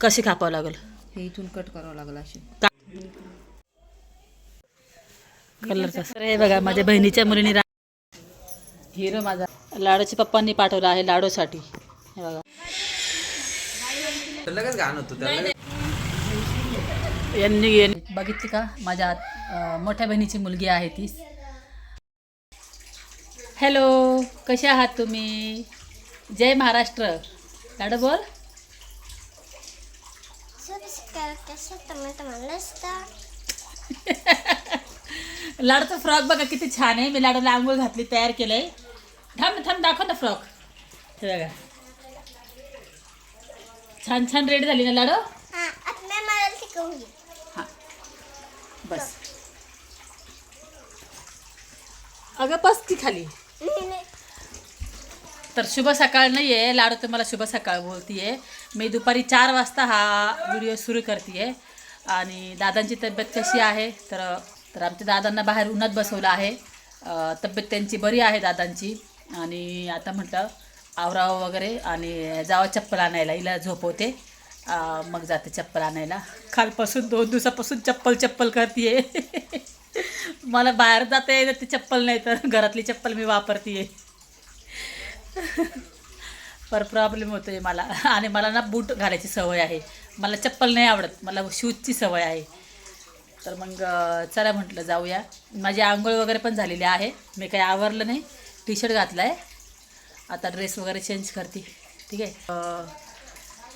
कशी कापावं लागेल? हे इथून कट करावं लागेल अशी कलर कसं? हे बघा माझ्या बहिणीच्या मुलीने रा हिरो माझा. लाडूच्या पप्पांनी पाठवला आहे लाडूसाठी. हे बघा. लगेच घाण होतो यांनी यांनी- बघितली का? माझ्या अं, मोठ्या बहिणीची मुलगी आहे ती हॅलो कसे आहात तुम्ही? जय महाराष्ट्र. लाडू बोल Subscribe कसं तुम्ही तुम्हाला असतं लाडूचा फ्रॉक बघा किती छान आहे. मी लाडूला आंघोळ घातली तयार केलंय. थांब थांब दाखव ना फ्रॉक. हे बघा. छान छान रेडी झाली ना लाडू? हां हां. बस. अगं बस ती खाली. तर शुभ सकाळ नाही आहे लाडू तुम्हाला शुभ सकाळ बोलतीये. मी दुपारी चार वाजता हा व्हिडिओ सुरू करते आहे आणि दादांची तब्येत कशी आहे? तर तर आमच्या दादांना बाहेर उन्हात बसवलं आहे. तब्येत त्यांची बरी आहे दादांची. आणि आता म्हटलं आवराव वगैरे आणि जावं चप्पल आणायला. हिला झोपवते. मग जाते चप्पल आणायला. कालपासून दोन दिवसापासून चप्पल चप्पल करते मला बाहेर जाता येते ते चप्पल नाही तर घरातली चप्पल मी वापरते पर प्रॉब्लेम होतो आहे मला. आणि मला ना बूट घालायची सवय आहे. मला चप्पल नाही आवडत. मला शूजची सवय आहे. तर मग चला म्हटलं जाऊया. माझी आंघोळ वगैरे पण झालेली आहे. मी काही आवरलं नाही. टी शर्ट घातला आहे आता ड्रेस वगैरे चेंज करते. ठीक आहे?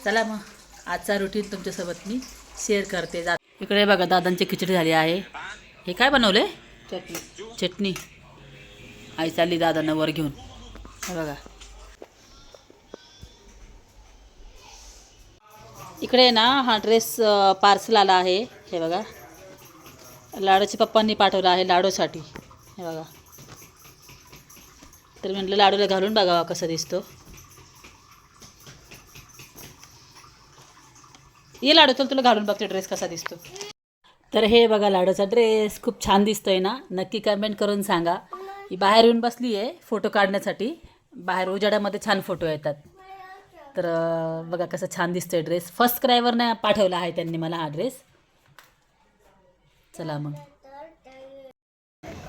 चला मग. आजचा रुटीन तुमच्यासोबत मी शेअर करते. जा इकडे बघा दादांची खिचडी झाली आहे. हे काय बनवलं चटणी. चटणी. आई चालली दादांना वर घेऊन. बघा. इकडे ना हा ड्रेस पार्सल आला आहे. हे बघा. लाडूच्या पप्पांनी पाठवला आहे लाडूसाठी. हे बघा. तर म्हटलं लाडूला घालून बघावा कसा दिसतो. ये लाडू चल तुला घालून बघते ड्रेस कसा दिसतो. तर हे बघा लाडूचा ड्रेस खूप छान दिसतोय ना. नक्की कमेंट करून सांगा. ही बाहेर येऊन बसली आहे फोटो काढण्यासाठी. बाहेर उजाड्यामध्ये छान फोटो येतात. तर बघा कसं छान दिसतोय ड्रेस फर्स्ट नाही पाठवला आहे त्यांनी मला हा ड्रेस चला मग.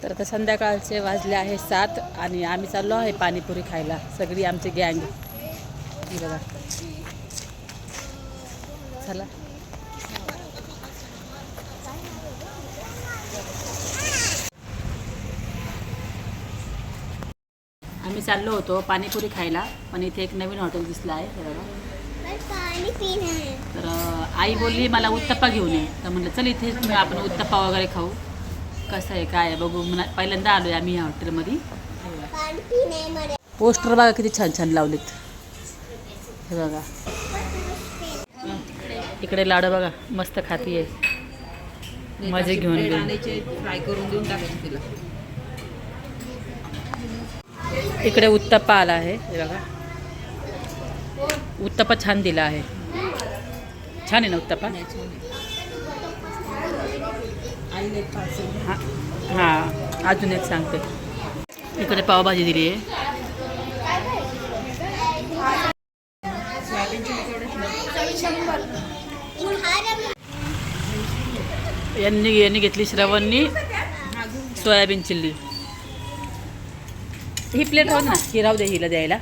तर आता संध्याकाळचे वाजले आहे सात आणि आम्ही चाललो आहे पाणीपुरी खायला. सगळी आमची गँग बघा. चला. चाललो होतो पाणीपुरी खायला पण इथे एक नवीन हॉटेल दिसलं आहे तर आई बोलली मला उत्तप्पा घेऊन ये. तर म्हटलं चल इथेच मी आपण उत्तप्पा वगैरे खाऊ. कसं आहे काय बघू. म्हणा पहिल्यांदा आलो आहे आम्ही ह्या हॉटेलमध्ये. पोस्टर बघा किती छान छान लावलेत. हे बघा. इकडे लाडू बघा मस्त खाती आहे मजे घेऊन फ्राय करून देऊन टाकायचे तिला. इकडे उत्तप्पा आला आहे. हे बघा. उत्तप्पा छान दिला आहे. छान आहे ना उत्तप्पा? हां हां अजून एक सांगते. इकडे पावभाजी दिली आहे. यांनी यांनी घेतली श्रवणनी सोयाबीन चिल्ली. ही प्लेट राहू ना ही राहू दे हिला द्यायला.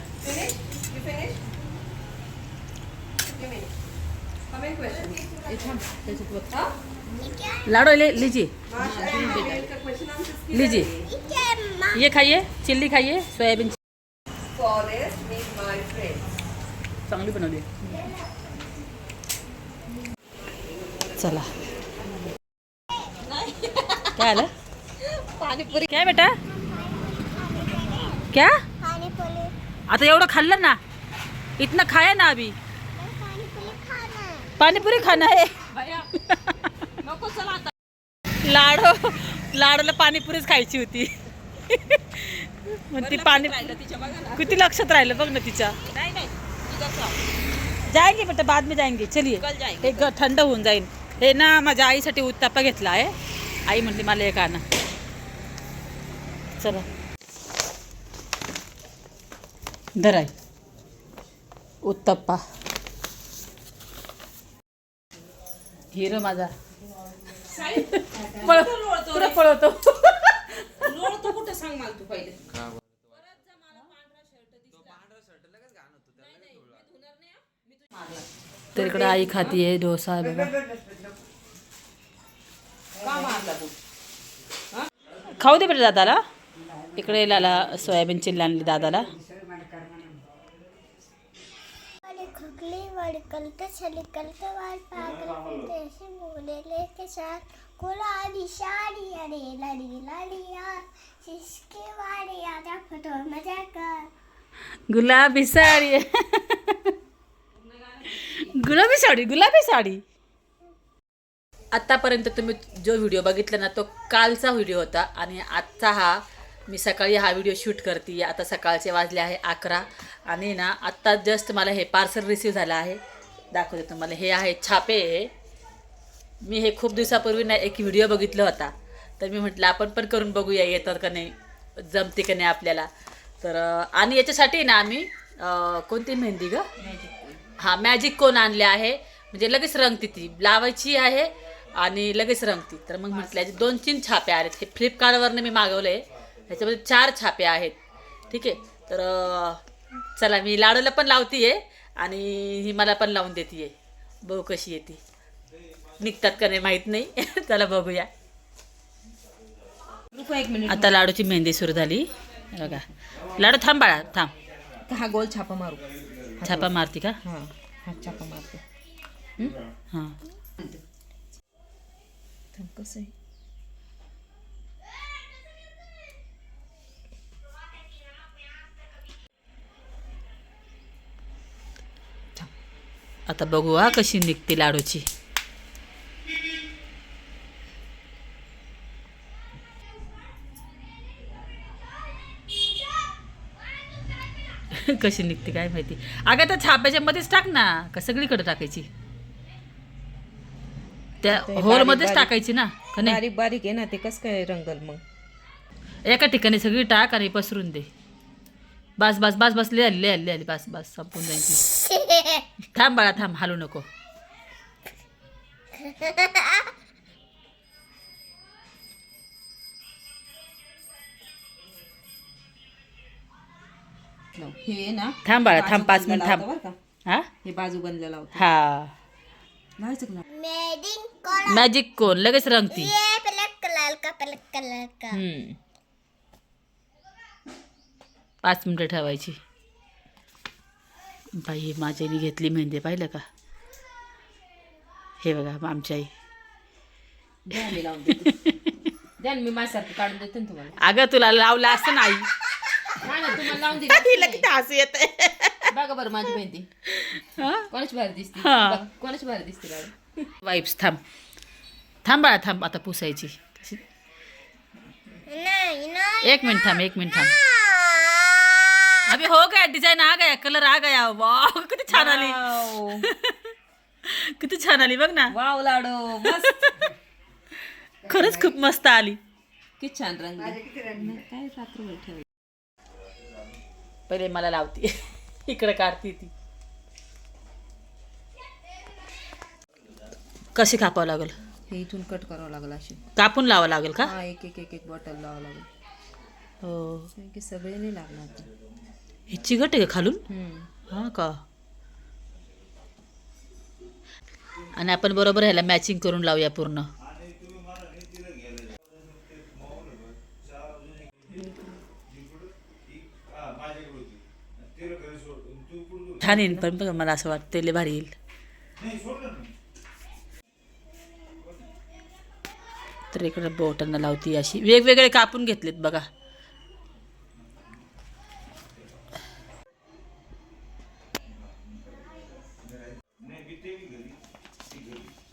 लाडो ले लीजिए लीजिए ये खाइए चिल्ली खाइए सोयाबीन चांगली बनवली. चला. काय आलं? पाणीपुरी. काय बेटा? क्या? पाणीपुरी. आता एवढं खाल्लं ना इतना खाया ना अभी पाणीपुरी खाणं आहे. लाडू लाडूला पाणीपुरीच खायची होती. मग ती पाणी राहिलं तिच्या बघा ना. किती लक्षात राहिलं बघ ना तिच्या. जाएंगे बेटा बाद में जाएंगे चलिए एक थंड होऊन जाईल हे ना माझ्या आईसाठी उत्तापा घेतला आहे. आई म्हणली मला एक आणा. चला. धराय. उत्तप्पा. हिरो माझा. साई पळ कुठं लोळतो पुढं रे? पळवतो. लोळतो कुठं सांग मला तू पहिले. तर इकडे आई खाती आहे डोसा आहे बघा खाऊ दे बेटा दादाला. इकडे लाला सोयाबीन चिल्ली आणली दादाला. वाली खुगली वाली कलते छली कलते वाल पागल कुत्ते ऐसे बोलेले के साथ कुलाली शाड़ी अरे लड़ी लड़ी यार. जिसके वाली आजा फोटो मजा कर. गुलाबी साडी. गुलाबी साडी गुलाबी साडी. आत्तापर्यंत तुम्ही जो व्हिडिओ बघितला ना तो कालचा व्हिडिओ होता आणि आजचा हा मी सकाळी हा व्हिडिओ शूट करते. आता सकाळचे वाजले आहे अकरा. आणि ना आत्ता जस्ट मला हे पार्सल रिसीव झालं आहे. दाखवते तुम्हाला. हे आहे छापे. हे मी हे खूप दिवसापूर्वी ना एक व्हिडिओ बघितला होता. तर मी म्हटलं आपण पण करून बघूया येतात का नाही जमते का नाही आपल्याला. तर आणि याच्यासाठी ना आम्ही कोणती मेहंदी ग? हां मॅजिक कोण आणले आहे? म्हणजे लगेच रंगती ती. लावायची आहे आणि लगेच रंगती. तर मग म्हटलं याचे दोन तीन छापे आहेत हे फ्लिपकार्टवरनं मी मागवलं आहे ह्याच्यामध्ये चार छापे आहेत. ठीक आहे? तर चला मी लाडूला पण लावती आहे आणि ही मला पण लावून देते बघू कशी येते. निघतात का नाही माहीत नाही. चला बघूया. रुको एक मिनिट. आता लाडूची मेहंदी सुरू झाली. बघा. लाडू थांब बाळा थांब. हा गोल छापा मारू. छापा मारती का? हा हा छापा मारते. हां? कसं आहे? आता बघू हा कशी निघते लाडूची. कशी निघते काय माहिती. अगं त्या छाप्याच्या मध्येच टाक ना का सगळीकडे टाकायची. त्या ते होल मध्येच बारीक- टाकायची ना का नाही? बारीक बारीक आहे ना ते कसं काय रंगल मग? एका ठिकाणी सगळी टाक आणि पसरून दे. बस बस बस बस लिहाली लिहाली लिहाली बस बस संपून ती. थांब बाळा थांब हालू नको. हे ना थांब बाळा थांब पाच मिनिट थांब. हा? हे बाजू बंदला लावतो हा. मॅजिक कोण लगेच रंगती. ये ब्लैक कलर का ब्लैक कलर का. हम्म. पाच मिनिटं ठेवायची. बाई माझ्याने घेतली मेहंदी पाहिलं का? हे बघा आमची आई. मी लावून देते. द्या ना, मी माझ्यासारखं काढून देते ना तुम्हाला. अगं तुला लावलं असतं ना आई. नाही ना तुम्हाला लावून तिला दिली किती हसू येत बघा बरं माझी मेहंदी. कोणाची भारी दिसते? हा. बघ, कोणाची भारी दिसते लाडू वाईप्स थांब. थांब बाळा थांब आता पुसायची. कशी- नहीं नहीं. एक मिनिट थांब एक मिनिट थांब. अभी हो गया डिझाईन आ गया कलर आ गया। वाव किती छान आली. किती छान आली बघ ना. वाव लाडू मस्त. खरंच खूप मस्त आली. किती छान रंग. काय पहिले मला लावते. इकडे काढते ती. कशी कापावं लागेल? हे इथून कट करावं लागलं अशी. कापून लावावं लागेल का? हा एक एक एक एक बॉटल लावावं लागेल. हो. सगळे नाही लागणार. ही आहे का खालून. हा का? आणि आपण बरोबर ह्याला मॅचिंग करून लावूया पूर्ण. छान येईल पण बघा मला असं वाटतं लय भारी येईल. तर इकडे बोटांना लावती अशी. वेगवेगळे कापून घेतलेत बघा.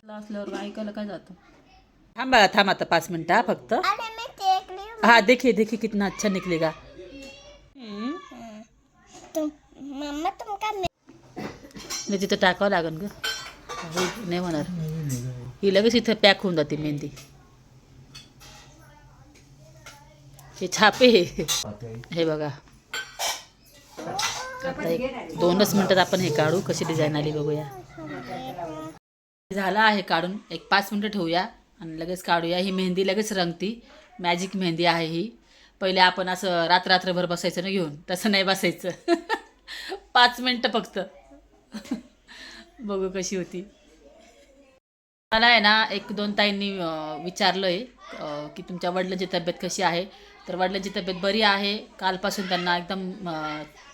असल्यावर ऐकायला काय जातं? थांब बाळा थांब आता पाच मिनटं हा फक्त. हूँ हाँ देखिए देखिए कितना अच्छा निकलेगा तुम मम्मा तुमका मे- नाही तिथं टाकावं लागेल ग. हो, नाही होणार. ही लगेच इथं पॅक होऊन जाते मेहंदी. हे छापे. हे बघा. आता एक दोनच मिनिटात आपण हे काढू कशी डिझाईन आली बघूया. झाला आहे काढून. एक पाच मिनटं ठेवूया आणि लगेच काढूया. ही मेहंदी लगेच रंगती. मॅजिक मेहंदी आहे ही. पहिले आपण असं रात्र रात्रभर बसायचं ना घेऊन. तसं नाही बसायचं. पाच मिनटं फक्त. बघू कशी होती. मला आहे ना एक दोन ताईंनी विचारलं आहे की तुमच्या वडिलांची तब्येत कशी आहे? तर वडिलांची तब्येत बरी आहे. कालपासून त्यांना एकदम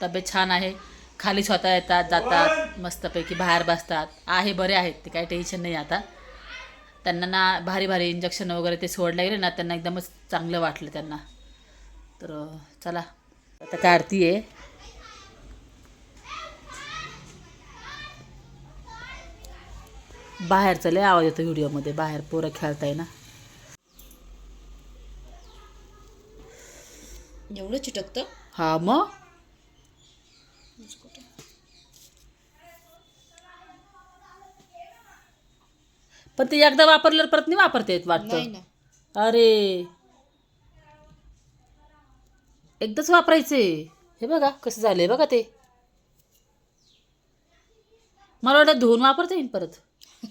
तब्येत छान आहे. खाली स्वतः येतात जातात मस्तपैकी बाहेर बसतात. आहे बरे आहेत ते काही टेन्शन नाही आता. त्यांना ना भारी भारी इंजेक्शन वगैरे ते सोडलं गेले ना त्यांना एकदमच चांगलं वाटलं त्यांना. तर चला. आता काढती आहे? बाहेरचा लय आवाज येतो व्हिडिओमध्ये बाहेर पोरं खेळताय ना. एवढं चिटकतं? हा मग? पण ते एकदा वापरल्यावर परत नाही वापरता येत नाही वाटतं ना अरे. एकदाच वापरायचे. हे बघा कसं झालंय बघा ते. मला वाटतं धुवून वापरता येईल परत.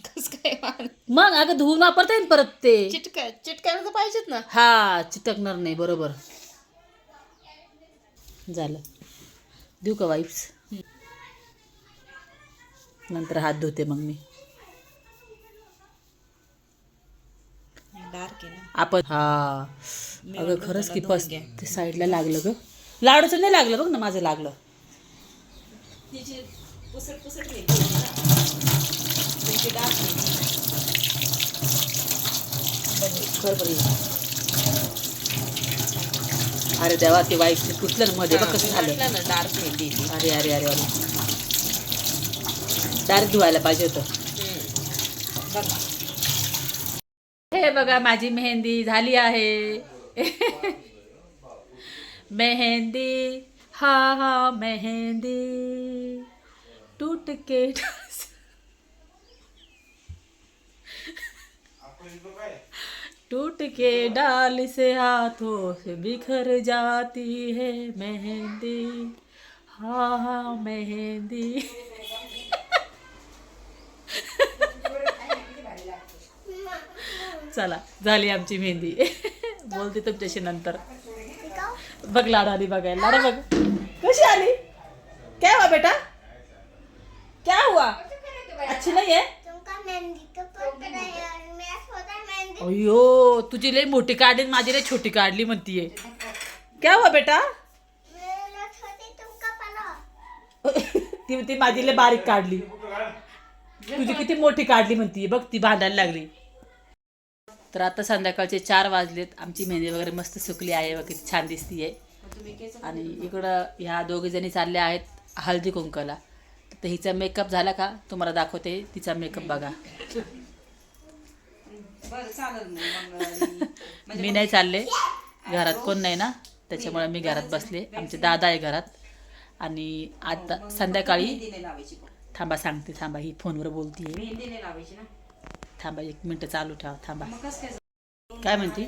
कसं काय वाढ- मग अगं धुवून वापरता येईल परत ते. चिटकाय चिटकायला तर पाहिजेत ना. हा चिटकणार नाही बरोबर. झालं. देऊ का वाईप्स नंतर हात धुते मग मी. डार्क आहे ना. आपण हा. अगं खरंच की पस ते साईडला लागलं ग. लाडूचं नाही लागलं बघ ना माझं लागलं. तिची पुसट पुसट घ्यायची ना. तुमची डार्क खरं बरं. अरे देवा ते वाईप्स पुसलं ना मध्ये. बघ कसं झालं. ना डार्क मेहंदी. अरे अरे अरे अरे. डायरेक्ट धुवायला पाहिजे होतं. बघा. माझी मेहंदी झाली आहे. मेहंदी, हा हा, मेहंदी. टूट के टूट के डाल से हाथों से बिखर जाती है मेहंदी. हा हा, मेहंदी. चला झाली आमची मेहंदी. बोलते तुमच्याशी नंतर. बघ लाडू आली बघायला. लाडू बघ. कशी आली? क्या हुआ बेटा? क्या हुआ? अच्छी नाही आहे अयो तुझी लई मोठी काढली आणि माझी लई छोटी काढली म्हणतीये. क्या हुआ बेटा? ती ती माझी लई बारीक काढली. तुझी किती मोठी काढली म्हणतीये. बघ ती भांडायला लागली. तर आता संध्याकाळचे चार वाजलेत. आमची मेहंदी वगैरे मस्त सुकली आहे वगैरे छान दिसतीये. आणि इकडं ह्या दोघी जणी चालल्या आहेत हळदी कुंकाला. तर हिचा मेकअप झाला का? तुम्हाला दाखवते. तिचा मेकअप बघा. मी नाही चालले. घरात कोण नाही ना? त्याच्यामुळे मी घरात बसले. आमचे दादा आहे घरात. आणि आता संध्याकाळी लावायची पण. थांबा सांगते थांबा. ही फोनवर बोलतीये. मेहंदीने लावायची ना? थांबा एक मिनटं चालू ठेवा थांबा. काय म्हणती?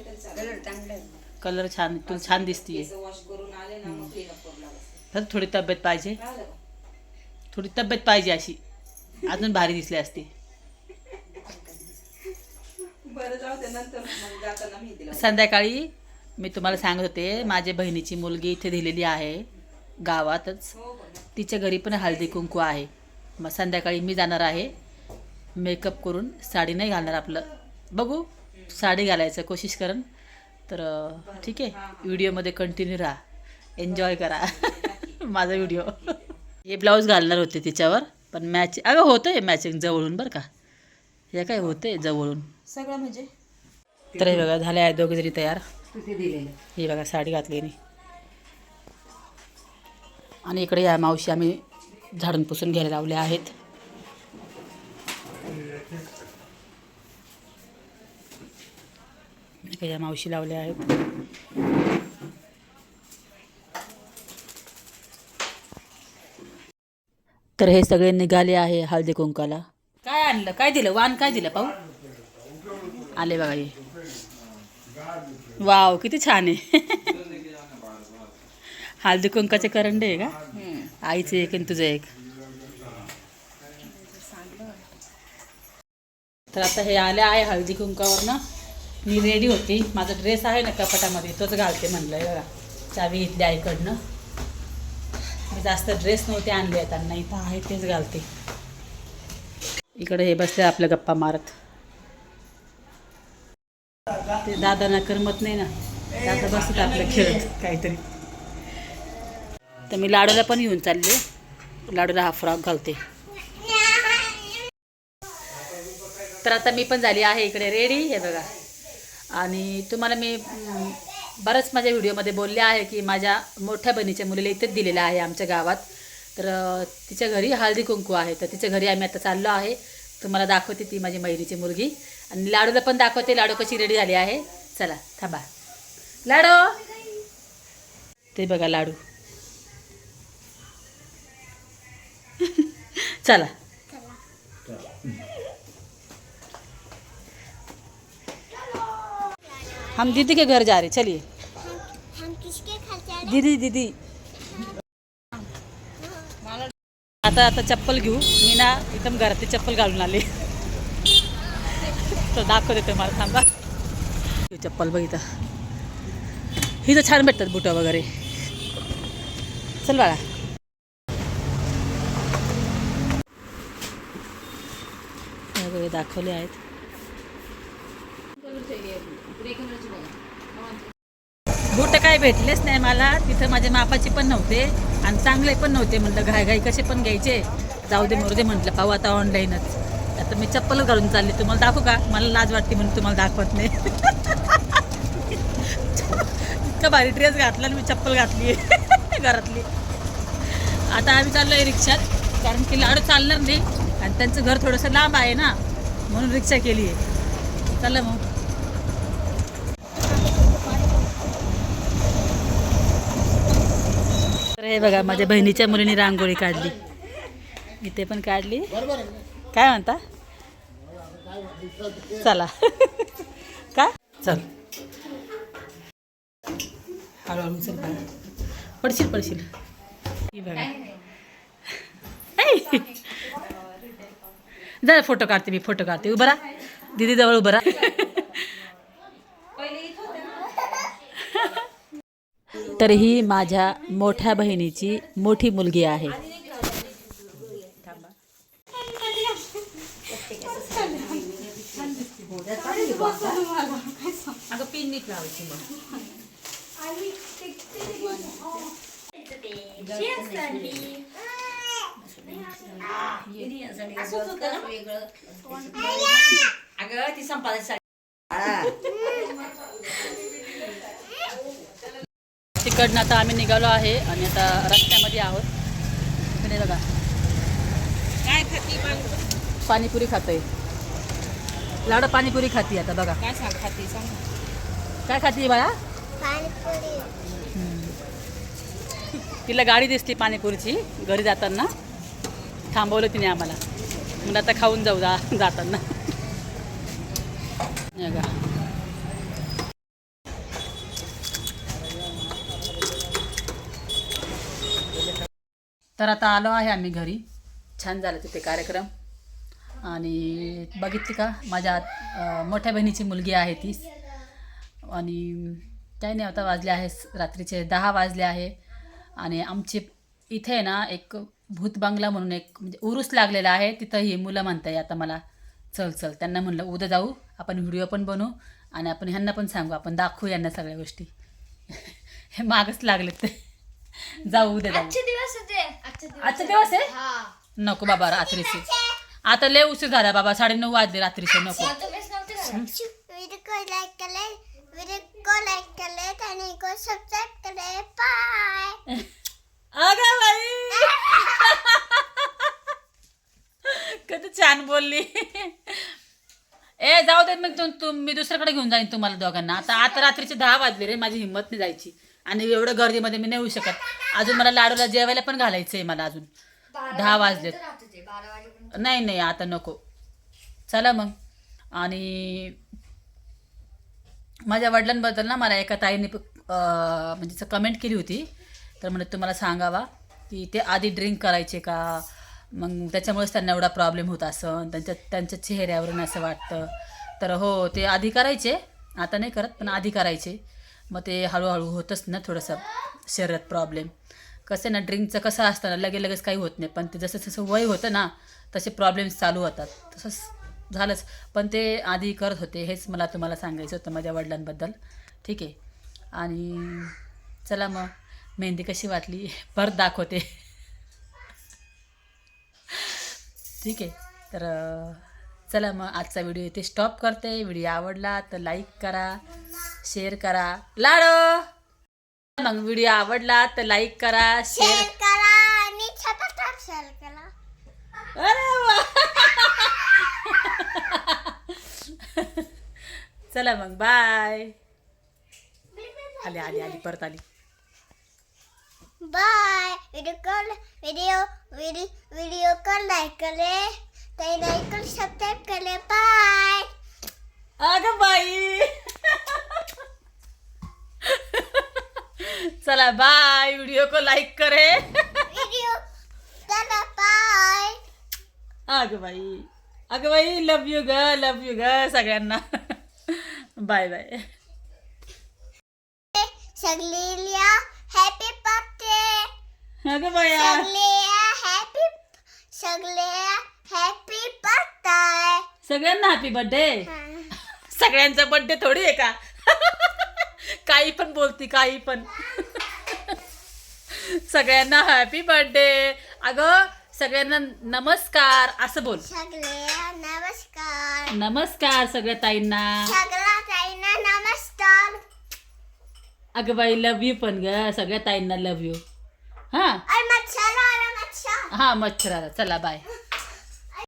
कलर छान तुला छान दिसतीये. तर थोडी तब्येत पाहिजे? थोडी तब्येत पाहिजे अशी. अजून भारी दिसली असती. संध्याकाळी मी तुम्हाला सांगत होते माझ्या बहिणीची मुलगी इथे दिलेली आहे गावातच. हो बघ तिच्या घरी पण हळदी कुंकू आहे. मग संध्याकाळी मी जाणार आहे. मेकअप करून साडी नाही घालणार आपलं. बघू साडी घालायचं कोशिश करण. तर ठीक आहे. व्हिडिओमध्ये कंटिन्यू राहा. एन्जॉय करा. माझा व्हिडिओ. हे ब्लाऊज घालणार होते तिच्यावर पण मॅच अगं होतं आहे मॅचिंग जवळून बरं का. हे काय होते जवळून. सगळं म्हणजे? तर हे बघा झाले आहे दोघे जरी तयार. ही बघा साडी घातली मी आणि इकडे या मावशी आम्ही झाडून पुसून घ्यायला लावल्या आहेत. इकडे मावशी लावल्या आहेत. तर हे सगळे निघाले आहे हळदी कुंकाला काय आणलं? काय दिलं? वाण काय दिलं पाहू? आले बघा हे. वाव किती छान आहे. हळदी कुंकाचे करंडे आहे का? आईचे एक आणि तुझं एक. तर आता हे आले आहे हळदी कुंकावर ना मी रेडी होती. माझा ड्रेस आहे ना कपाटामध्ये तोच घालते म्हणलं आहे बघा. चावी घेतली आईकडनं. मी जास्त ड्रेस नव्हते आणले त्यांना इथं आहे तेच घालते. इकडे हे बसले आपल्या गप्पा मारत. ते दादांना करमत नाही ना. दादा बसत आपलं खेळत काहीतरी. तर मी लाडूला पण येऊन चालले. लाडूला हा फ्रॉक घालते. तर आता मी पण झाली आहे इकडे रेडी हे बघा. आणि तुम्हाला मी बरंच माझ्या व्हिडिओमध्ये बोलले आहे की माझ्या मोठ्या बहिणीच्या मुलीला इथेच दिलेलं आहे आमच्या गावात. तर तिच्या घरी हळदी कुंकू आहे. तर तिच्या घरी आम्ही आता चाललो आहे. तुम्हाला दाखवते ती माझी मैरीची मुलगी. आणि लाडूला पण दाखवते. लाडू कशी रेडी झाली आहे. चला थांबा. लाडू! ते बघा लाडू. चला. हम दीदी के घर जा रहे चलिए। हम किसके घर जा रहे? दीदी दीदी। आता आता चप्पल घेऊ. मी ना एकदम घरातली चप्पल घालून आले. तर दाखवते तुम्हाला थांबा. ही चप्पल बघिता ही तर छान भेटतात बुटं वगैरे. चल बाळा. हे दाखवले आहेत. बूट काय भेटलेच नाही मला. तिथं माझ्या मापाचे पण नव्हते आणि चांगले पण नव्हते. म्हटलं घाई घाई कसे पण घ्यायचे. जाऊ दे मरू दे म्हटलं पाहू आता ऑनलाईनच आता मी चप्पल घालून चालले. तुम्हाला दाखवू का? मला लाज वाटते म्हणून तुम्हाला दाखवत नाही. इतका भारी ड्रेस घातला आणि मी चप्पल घातली घरातली. आता आम्ही चाललो आहे रिक्षात. कारण की लाडू चालणार नाही. आणि त्यांचं घर थोडंसं लांब आहे ना. म्हणून रिक्षा केली आहे चला मग. हे बघा माझ्या बहिणीच्या मुलीने रांगोळी काढली. इथे पण काढली. काय म्हणता? चला. काय चल. हळूहळू चल पडशील पडशील. ही बघा. जा फोटो काढते मी फोटो काढते. उभं राहा. दीदी जवळ उभं राहा. तर ही माझ्या मोठ्या बहिणीची मोठी मुलगी आहे. अगं ती संपादन तिकडनं आता आम्ही निघालो आहे आणि आता रस्त्यामध्ये आहोत. इकडे बघा. काय खाती पाणीपुरी खातोय. लाडू पाणीपुरी खाती आता बघा. काय सांग खाती सांग. काय खाती बाळा? पाणीपुरी. तिला गाडी दिसली पाणीपुरीची घरी जाताना. थांबवलं तिने आम्हाला. म्हणून आता खाऊन जाऊ जा जाताना. तर आता आलो आहे आम्ही घरी. छान झालं तिथे कार्यक्रम. आणि बघितली का माझ्या मोठ्या बहिणीची मुलगी आहे ती. आणि काही नाही आता वाजले आहे रात्रीचे दहा वाजले आहे. आणि आमचे इथे आहे ना एक भूत बंगला म्हणून एक म्हणजे उरूस लागलेला आहे. तिथं ही मुलं आहे आता मला चल चल. त्यांना म्हणलं उद्या जाऊ आपण व्हिडिओ पण बनवू आणि आपण ह्यांना पण सांगू. आपण दाखवू यांना सगळ्या गोष्टी. हे मागच लागलेत ते. जाऊ उद्या जाऊ दिवस होते. आजचा दिवस आहे? नको बाबा रात्रीचे. आता लय उशीर झाला बाबा साडेनऊ वाजले रात्रीचे नको. वीडियो को लाइक करें वीडियो को लाइक करें चैनल को सब्सक्राइब करें बाय अगं बाई. किती छान बोलली. ए जाऊ दे मग तू तू मी दुसऱ्याकडे घेऊन जाईन तुम्हाला दोघांना. आता आता रात्रीचे दहा वाजले रे माझी हिंमत नाही जायची. आणि एवढं गर्दीमध्ये मी नाही येऊ शकत. अजून मला लाडूला जेवायला पण घालायचं आहे मला अजून. दहा वाजलेत. नाही नाही आता नको. चला मग. आणि माझ्या वडिलांबद्दल ना मला एका ताईने म्हणजे कमेंट केली होती. तर म्हणजे तुम्हाला सांगावा की ते आधी ड्रिंक करायचे का? मग त्याच्यामुळेच त्यांना एवढा प्रॉब्लेम होत असं त्यांच्या त्यांच्या चेहऱ्यावरून असं वाटतं. तर हो ते आधी करायचे. आता नाही करत पण आधी करायचे. मग ते हळूहळू होतच ना थोडंसं शरीरात प्रॉब्लेम कसं आहे ना ड्रिंकचं कसं असतं ना लगे लगेच काही होत नाही. पण ते जसं जसं वय होतं ना तसे प्रॉब्लेम्स चालू होतात. तसंच झालंच. पण ते आधी करत होते हेच मला तुम्हाला सांगायचं होतं माझ्या वडिलांबद्दल. ठीक आहे. आणि चला मग मेहंदी कशी वाटली परत दाखवते. ठीक आहे. तर चला मग आजचा व्हिडिओ इथे स्टॉप करते. व्हिडिओ आवडला तर लाईक करा शेअर करा. लाडो! मग व्हिडिओ आवडला तर लाईक करा शेअर करा आणि छटाटा शेअर करा. अरे चला मग बाय आली आली आली परत आली. Bye video call video video video को लाइक करे लाइक को सब्सक्राइब करे बाय अगं बाई चला बाय व्हिडिओ को लाईक करे। वीडियो चला बाय अगं बाई अगं बाई लव यू ग लव यू ग सगळ्यांना। बाय बाय हॅपी बर्थडे अगं बाया सगळ्या हॅपी सगळ्या हॅपी बर्थडे सगळ्यांना हॅपी बर्थडे सगळ्यांचा बर्थडे थोडी आहे का? काही पण बोलती काही पण. सगळ्यांना हॅपी बर्थडे अगं सगळ्यांना नमस्कार असं बोल. सगळ्या नमस्कार. नमस्कार सगळ्या ताईंना. सगळ्या ताईंना नमस्कार. अगं बाई लव यू पण ग. सगळ्या ताईंना लव यू हां? मच्छर आला मच्छर. हां मच्छराला चला बाय